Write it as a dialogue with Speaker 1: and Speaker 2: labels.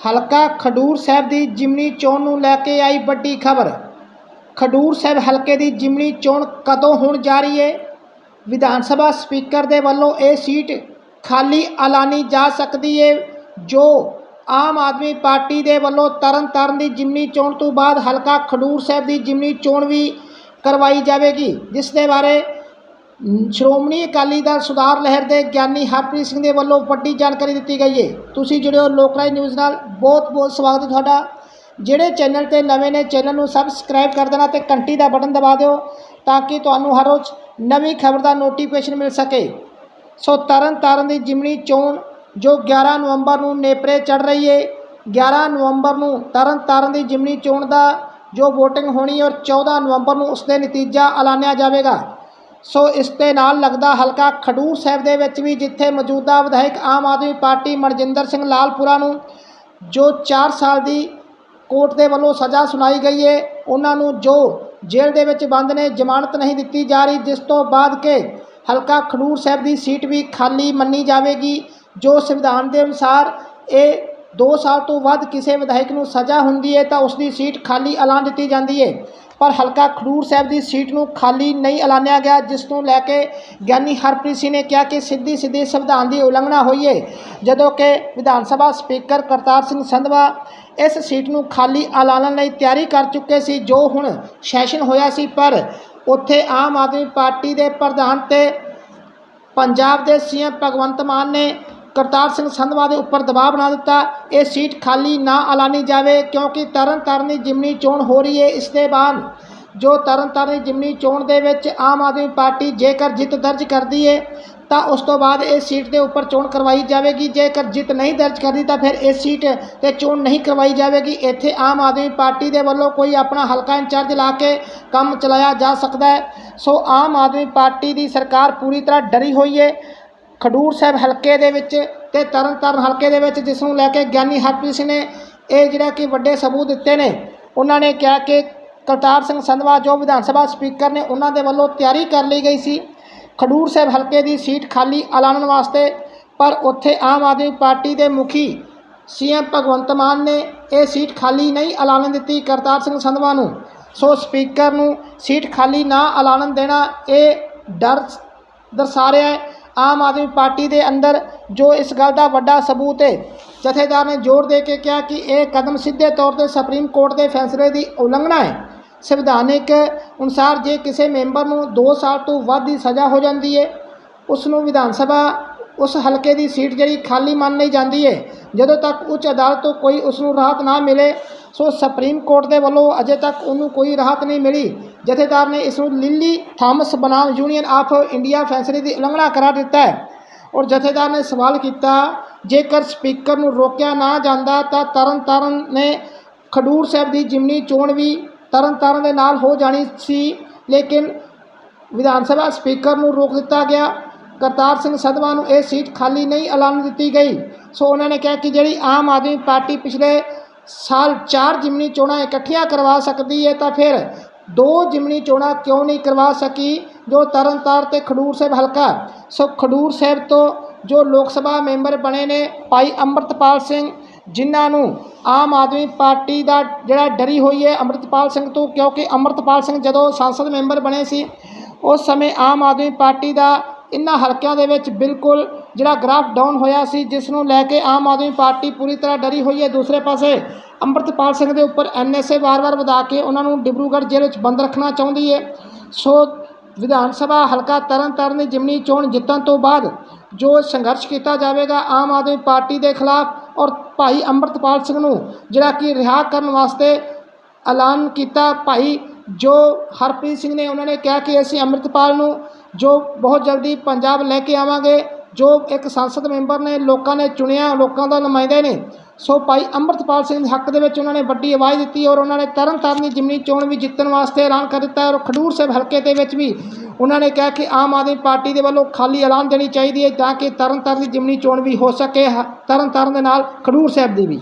Speaker 1: ਹਲਕਾ ਖਡੂਰ ਸਾਹਿਬ ਦੀ ਜਿਮਨੀ ਚੋਣ ਨੂੰ ਲੈ ਕੇ ਆਈ ਵੱਡੀ ਖਬਰ। ਖਡੂਰ ਸਾਹਿਬ ਹਲਕੇ ਦੀ ਜਿਮਨੀ ਚੋਣ ਕਦੋਂ ਹੋਣ ਜਾ ਰਹੀ ਹੈ ਵਿਧਾਨ ਸਭਾ ਸਪੀਕਰ ਦੇ ਵੱਲੋਂ ਇਹ ਸੀਟ ਖਾਲੀ ਐਲਾਨੀ ਜਾ ਸਕਦੀ ਹੈ ਜੋ ਆਮ ਆਦਮੀ ਪਾਰਟੀ ਦੇ ਵੱਲੋਂ ਤਰਨ ਤਾਰਨ ਦੀ ਜਿਮਨੀ ਚੋਣ ਤੋਂ ਬਾਅਦ ਹਲਕਾ ਖਡੂਰ ਸਾਹਿਬ ਦੀ ਜਿਮਨੀ ਚੋਣ ਵੀ ਕਰਵਾਈ ਜਾਵੇਗੀ, ਜਿਸ ਦੇ ਬਾਰੇ ਸ਼੍ਰੋਮਣੀ ਅਕਾਲੀ ਦਲ ਸੁਧਾਰ ਲਹਿਰ ਦੇ ਗਿਆਨੀ ਹਰਪ੍ਰੀਤ ਸਿੰਘ ਦੇ ਵੱਲੋਂ ਵੱਡੀ ਜਾਣਕਾਰੀ ਦਿੱਤੀ ਗਈ ਹੈ ਤੁਸੀਂ ਜੁੜਿਓ ਲੋਕਰਾਜ ਨਿਊਜ਼ ਨਾਲ। ਬਹੁਤ ਬਹੁਤ ਸਵਾਗਤ ਹੈ ਤੁਹਾਡਾ। ਜਿਹੜੇ ਚੈਨਲ ਤੇ ਨਵੇਂ ਨੇ, ਚੈਨਲ ਨੂੰ ਸਬਸਕ੍ਰਾਈਬ ਕਰ ਦੇਣਾ ਤੇ ਘੰਟੀ ਦਾ ਬਟਨ ਦਬਾ ਦਿਓ ਤਾਂ ਕਿ ਤੁਹਾਨੂੰ ਹਰ ਰੋਜ਼ ਨਵੀਂ ਖਬਰ ਦਾ ਨੋਟੀਫਿਕੇਸ਼ਨ ਮਿਲ ਸਕੇ। ਸੋ ਤਰਨ ਤਾਰਨ ਦੀ ਜਿਮਣੀ ਚੋਣ ਜੋ 11 ਨਵੰਬਰ ਨੂੰ ਨੇਪਰੇ ਚੜ ਰਹੀ ਹੈ 11 ਨਵੰਬਰ ਨੂੰ ਤਰਨ ਤਾਰਨ ਦੀ ਜਿਮਣੀ ਚੋਣ ਦਾ ਜੋ VOTING ਹੋਣੀ ਔਰ 14 ਨਵੰਬਰ ਨੂੰ ਉਸ ਦੇ ਨਤੀਜਾ ਐਲਾਨਿਆ ਜਾਵੇਗਾ। ਸੋ ਇਸ ਦੇ ਨਾਲ ਲੱਗਦਾ ਹਲਕਾ ਖਡੂਰ ਸਾਹਿਬ ਦੇ ਵਿੱਚ ਵੀ ਜਿੱਥੇ ਮੌਜੂਦਾ ਵਿਧਾਇਕ ਆਮ ਆਦਮੀ ਪਾਰਟੀ ਮਨਜਿੰਦਰ ਸਿੰਘ ਲਾਲਪੁਰਾ ਨੂੰ ਜੋ 4 ਸਾਲ ਦੀ ਕੋਰਟ ਦੇ ਵੱਲੋਂ ਸਜ਼ਾ ਸੁਣਾਈ ਗਈ ਹੈ ਉਹਨਾਂ ਨੂੰ ਜੋ ਜੇਲ੍ਹ ਦੇ ਵਿੱਚ ਬੰਦ ਨੇ, ਜ਼ਮਾਨਤ ਨਹੀਂ ਦਿੱਤੀ ਜਾ ਰਹੀ, ਜਿਸ ਤੋਂ ਬਾਅਦ ਕਿ ਹਲਕਾ ਖਡੂਰ ਸਾਹਿਬ ਦੀ ਸੀਟ ਵੀ ਖਾਲੀ ਮੰਨੀ ਜਾਵੇਗੀ, ਜੋ ਸੰਵਿਧਾਨ ਦੇ ਅਨੁਸਾਰ ਇਹ 2 ਸਾਲ ਤੋਂ ਵੱਧ ਕਿਸੇ ਵਿਧਾਇਕ ਨੂੰ ਸਜ਼ਾ ਹੁੰਦੀ ਹੈ ਤਾਂ ਉਸ ਦੀ ਸੀਟ ਖਾਲੀ ਐਲਾਨ ਦਿੱਤੀ ਜਾਂਦੀ ਹੈ ਪਰ ਹਲਕਾ ਖਡੂਰ ਸਾਹਿਬ ਦੀ ਸੀਟ ਨੂੰ ਖਾਲੀ ਨਹੀਂ ਐਲਾਨਿਆ ਗਿਆ, ਜਿਸ ਨੂੰ ਲੈ ਕੇ ਗਿਆਨੀ ਹਰਪ੍ਰੀਤ ਸਿੰਘ ਨੇ ਕਿਹਾ ਕਿ ਸਿੱਧੀ ਸਿੱਧੀ ਸੰਵਿਧਾਨ ਦੀ ਉਲੰਘਣਾ ਹੋਈ ਹੈ ਜਦੋਂ ਕਿ ਵਿਧਾਨ ਸਭਾ ਸਪੀਕਰ ਕਰਤਾਰ ਸਿੰਘ ਸੰਧਵਾ ਇਸ ਸੀਟ ਨੂੰ ਖਾਲੀ ਐਲਾਨਣ ਲਈ ਤਿਆਰੀ ਕਰ ਚੁੱਕੇ ਸੀ, ਜੋ ਹੁਣ ਸੈਸ਼ਨ ਹੋਇਆ ਸੀ, ਪਰ ਉੱਥੇ ਆਮ ਆਦਮੀ ਪਾਰਟੀ ਦੇ ਪ੍ਰਧਾਨ ਤੇ ਪੰਜਾਬ ਦੇ ਸੀਐਮ ਭਗਵੰਤ ਮਾਨ ਨੇ ਕਰਤਾਰ ਸਿੰਘ ਸੰਧਵਾ ਦੇ ਉੱਪਰ ਦਬਾਅ ਬਣਾ ਦਿੱਤਾ। ਇਹ ਸੀਟ ਖਾਲੀ ਨਾ ਐਲਾਨੀ ਜਾਵੇ ਕਿਉਂਕਿ ਤਰਨ ਤਾਰਨ ਦੀ ਜਿਮਨੀ ਚੋਣ ਹੋ ਰਹੀ ਹੈ। ਇਸ ਦੇ ਬਾਅਦ ਜੋ ਤਰਨ ਤਾਰਨ ਦੀ ਜਿਮਨੀ ਚੋਣ ਦੇ ਵਿੱਚ ਆਮ ਆਦਮੀ ਪਾਰਟੀ ਜੇਕਰ ਜਿੱਤ ਦਰਜ ਕਰਦੀ ਹੈ, ਤਾਂ ਉਸ ਤੋਂ ਬਾਅਦ ਇਹ ਸੀਟ ਦੇ ਉੱਪਰ ਚੋਣ ਕਰਵਾਈ ਜਾਵੇਗੀ। ਜੇਕਰ ਜਿੱਤ ਨਹੀਂ ਦਰਜ ਕਰਦੀ, ਤਾਂ ਫਿਰ ਇਸ ਸੀਟ ਤੇ ਚੋਣ ਨਹੀਂ ਕਰਵਾਈ ਜਾਵੇਗੀ। ਇੱਥੇ ਆਮ ਆਦਮੀ ਪਾਰਟੀ ਦੇ ਵੱਲੋਂ ਕੋਈ ਆਪਣਾ ਹਲਕਾ ਇੰਚਾਰਜ ਲਾ ਕੇ ਕੰਮ ਚਲਾਇਆ ਜਾ ਸਕਦਾ ਹੈ। ਸੋ ਆਮ ਆਦਮੀ ਪਾਰਟੀ ਦੀ ਸਰਕਾਰ ਪੂਰੀ ਤਰ੍ਹਾਂ ਡਰੀ ਹੋਈ ਹੈ। ਖਡੂਰ ਸਾਹਿਬ ਹਲਕੇ ਦੇ ਵਿੱਚ ਤੇ ਤਰਨਤਾਰਨ ਹਲਕੇ ਦੇ ਵਿੱਚ ਜਿਸ ਨੂੰ ਲੈ ਕੇ ਗਿਆਨੀ ਹਰਪ੍ਰੀਤ ਸਿੰਘ ਨੇ ਇਹ ਜਿਹੜਾ ਕਿ ਵੱਡੇ ਸਬੂਤ ਦਿੱਤੇ ਨੇ, ਉਹਨਾਂ ਨੇ ਕਿਹਾ ਕਿ ਕਰਤਾਰ ਸਿੰਘ ਸੰਧਵਾ ਜੋ ਵਿਧਾਨ ਸਭਾ ਸਪੀਕਰ ਨੇ, ਉਹਨਾਂ ਦੇ ਵੱਲੋਂ ਤਿਆਰੀ ਕਰ ਲਈ ਗਈ ਸੀ। ਖਡੂਰ ਸਾਹਿਬ ਹਲਕੇ ਦੀ ਸੀਟ ਖਾਲੀ ਐਲਾਨਣ ਵਾਸਤੇ, ਪਰ ਉੱਥੇ ਆਮ ਆਦਮੀ ਪਾਰਟੀ ਦੇ ਮੁਖੀ ਸੀਐਮ ਭਗਵੰਤ ਮਾਨ ਨੇ ਇਹ ਸੀਟ ਖਾਲੀ ਨਹੀਂ ਐਲਾਨਣ ਦਿੱਤੀ ਕਰਤਾਰ ਸਿੰਘ ਸੰਧਵਾ ਨੂੰ। ਸੋ ਸਪੀਕਰ ਨੂੰ ਸੀਟ ਖਾਲੀ ਨਾ ਐਲਾਨਣ ਦੇਣਾ ਇਹ ਡਰ ਦਰਸਾ ਰਿਹਾ ਹੈ। ਆਮ ਆਦਮੀ ਪਾਰਟੀ ਦੇ ਅੰਦਰ ਜੋ ਇਸ ਗੱਲ ਦਾ ਵੱਡਾ ਸਬੂਤ ਹੈ, ਜਥੇਦਾਰ ਨੇ ਜ਼ੋਰ ਦੇ ਕੇ ਕਿਹਾ ਕਿ ਇਹ ਕਦਮ ਸਿੱਧੇ ਤੌਰ ਤੇ ਸੁਪਰੀਮ ਕੋਰਟ ਦੇ ਫੈਸਲੇ ਦੀ ਉਲੰਘਣਾ ਹੈ। ਸੰਵਿਧਾਨਿਕ ਅਨੁਸਾਰ ਜੇ ਕਿਸੇ ਮੈਂਬਰ ਨੂੰ 2 ਸਾਲ ਤੋਂ ਵੱਧ ਦੀ ਸਜ਼ਾ ਹੋ ਜਾਂਦੀ ਹੈ, ਉਸ ਨੂੰ ਵਿਧਾਨ ਸਭਾ ਉਸ ਹਲਕੇ ਦੀ ਸੀਟ ਜਿਹੜੀ ਖਾਲੀ ਮੰਨ ਲਈ ਜਾਂਦੀ ਹੈ ਜਦੋਂ ਤੱਕ ਉੱਚ ਅਦਾਲਤ ਤੋਂ ਕੋਈ ਉਸ ਨੂੰ ਰਾਹਤ ਨਾ ਮਿਲੇ, ਸੋ ਸੁਪਰੀਮ ਕੋਰਟ ਦੇ ਵੱਲੋਂ ਅਜੇ ਤੱਕ ਉਹਨੂੰ ਕੋਈ ਰਾਹਤ ਨਹੀਂ ਮਿਲੀ। ਜਥੇਦਾਰ ਨੇ ਇਸ ਨੂੰ ਲਿਲੀ ਥਾਮਸ ਬਨਾਮ ਯੂਨੀਅਨ ਆਫ ਇੰਡੀਆ ਫੈਸਲੇ ਦੀ ਉਲੰਘਣਾ ਕਰਾਰ ਦਿੱਤਾ ਹੈ। ਔਰ ਜਥੇਦਾਰ ਨੇ ਸਵਾਲ ਕੀਤਾ, ਜੇਕਰ ਸਪੀਕਰ ਨੂੰ ਰੋਕਿਆ ਨਾ ਜਾਂਦਾ ਤਾਂ ਤਰਨ ਤਾਰਨ ਨੇ ਖਡੂਰ ਸਾਹਿਬ ਦੀ ਜਿਮਨੀ ਚੋਣ ਵੀ ਤਰਨ ਤਾਰਨ ਦੇ ਨਾਲ ਹੋ ਜਾਣੀ ਸੀ, ਲੇਕਿਨ ਵਿਧਾਨ ਸਭਾ ਸਪੀਕਰ ਨੂੰ ਰੋਕ ਦਿੱਤਾ ਗਿਆ। ਕਰਤਾਰ ਸਿੰਘ ਸੰਧਵਾ ਨੂੰ ਇਹ ਸੀਟ ਖਾਲੀ ਨਹੀਂ ਐਲਾਨ ਦਿੱਤੀ ਗਈ। ਸੋ ਉਹਨਾਂ ਨੇ ਕਿਹਾ ਕਿ ਜਿਹੜੀ ਆਮ ਆਦਮੀ ਪਾਰਟੀ ਪਿਛਲੇ ਸਾਲ ਚਾਰ ਜਿਮਨੀ ਚੋਣਾਂ ਇਕੱਠੀਆਂ ਕਰਵਾ ਸਕਦੀ ਹੈ ਤਾਂ ਫਿਰ ਦੋ ਜਿਮਨੀ ਚੋਣਾਂ ਕਿਉਂ ਨਹੀਂ ਕਰਵਾ ਸਕੀ, ਜੋ ਤਰਨਤਾਰ ਤੇ ਖਡੂਰ ਸਾਹਿਬ ਹਲਕਾ। ਸੋ ਖਡੂਰ ਸਾਹਿਬ ਤੋਂ ਜੋ ਲੋਕ ਸਭਾ ਮੈਂਬਰ ਬਣੇ ਨੇ ਭਾਈ ਅੰਮ੍ਰਿਤਪਾਲ ਸਿੰਘ, ਜਿਨ੍ਹਾਂ ਨੂੰ ਆਮ ਆਦਮੀ ਪਾਰਟੀ ਦਾ ਜਿਹੜਾ ਡਰੀ ਹੋਈ ਹੈ ਅੰਮ੍ਰਿਤਪਾਲ ਸਿੰਘ ਤੋਂ, ਕਿਉਂਕਿ ਅੰਮ੍ਰਿਤਪਾਲ ਸਿੰਘ ਜਦੋਂ ਸੰਸਦ ਮੈਂਬਰ ਬਣੇ ਸੀ, ਉਸ ਸਮੇਂ ਆਮ ਆਦਮੀ ਪਾਰਟੀ ਦਾ ਇਨ੍ਹਾਂ ਹਲਕਿਆਂ ਦੇ ਵਿੱਚ ਬਿਲਕੁਲ ਜਿਹੜਾ ਗ੍ਰਾਫ ਡਾਊਨ ਹੋਇਆ ਸੀ, ਜਿਸ ਨੂੰ ਲੈ ਕੇ ਆਮ ਆਦਮੀ ਪਾਰਟੀ ਪੂਰੀ ਤਰ੍ਹਾਂ ਡਰੀ ਹੋਈ ਹੈ। ਦੂਸਰੇ ਪਾਸੇ ਅੰਮ੍ਰਿਤਪਾਲ ਸਿੰਘ ਦੇ ਉੱਪਰ ਐਨਐਸਏ ਵਾਰ-ਵਾਰ ਵਧਾ ਕੇ ਉਹਨਾਂ ਨੂੰ ਡਿਬਰੂਗੜ੍ਹ ਜੇਲ੍ਹ ਵਿੱਚ ਬੰਦ ਰੱਖਣਾ ਚਾਹੁੰਦੀ ਹੈ। ਸੋ ਵਿਧਾਨ ਸਭਾ ਹਲਕਾ ਤਰਨਤਾਰਨ ਦੀ ਜਿਮਨੀ ਚੋਣ ਜਿੱਤਣ ਤੋਂ ਬਾਅਦ ਜੋ ਸੰਘਰਸ਼ ਕੀਤਾ ਜਾਵੇਗਾ ਆਮ ਆਦਮੀ ਪਾਰਟੀ ਦੇ ਖਿਲਾਫ ਔਰ ਭਾਈ ਅੰਮ੍ਰਿਤਪਾਲ ਸਿੰਘ ਨੂੰ ਜਿਹੜਾ ਕਿ ਰਿਹਾ ਕਰਨ ਵਾਸਤੇ ਐਲਾਨ ਕੀਤਾ ਭਾਈ ਜੋ ਹਰਪ੍ਰੀਤ ਸਿੰਘ ਨੇ ਉਹਨਾਂ ਨੇ ਕਿਹਾ ਕਿ ਅਸੀਂ ਅੰਮ੍ਰਿਤਪਾਲ ਨੂੰ ਜੋ ਬਹੁਤ ਜਲਦੀ ਪੰਜਾਬ ਲੈ ਕੇ ਆਵਾਂਗੇ, ਜੋ ਇੱਕ ਸੰਸਦ ਮੈਂਬਰ ਨੇ ਲੋਕਾਂ ਨੇ ਚੁਣਿਆ, ਲੋਕਾਂ ਦਾ ਨੁਮਾਇੰਦੇ ਨੇ। ਸੋ ਭਾਈ ਅੰਮ੍ਰਿਤਪਾਲ ਸਿੰਘ ਦੇ ਹੱਕ ਦੇ ਵਿੱਚ ਉਹਨਾਂ ਨੇ ਵੱਡੀ ਆਵਾਜ਼ ਦਿੱਤੀ ਔਰ ਉਹਨਾਂ ਨੇ ਤਰਨ ਤਾਰਨ ਦੀ ਜਿਮਨੀ ਚੋਣ ਵੀ ਜਿੱਤਣ ਵਾਸਤੇ ਐਲਾਨ ਕਰ ਦਿੱਤਾ ਔਰ ਖਡੂਰ ਸਾਹਿਬ ਹਲਕੇ ਦੇ ਵਿੱਚ ਵੀ ਉਹਨਾਂ ਨੇ ਕਿਹਾ ਕਿ ਆਮ ਆਦਮੀ ਪਾਰਟੀ ਦੇ ਵੱਲੋਂ ਖਾਲੀ ਐਲਾਨ ਦੇਣੀ ਚਾਹੀਦੀ ਹੈ ਤਾਂ ਕਿ ਤਰਨ ਤਾਰਨ ਦੀ ਜਿਮਨੀ ਚੋਣ ਵੀ ਹੋ ਸਕੇ, ਹ- ਤਰਨ ਤਾਰਨ ਦੇ ਨਾਲ ਖਡੂਰ ਸਾਹਿਬ ਦੀ ਵੀ।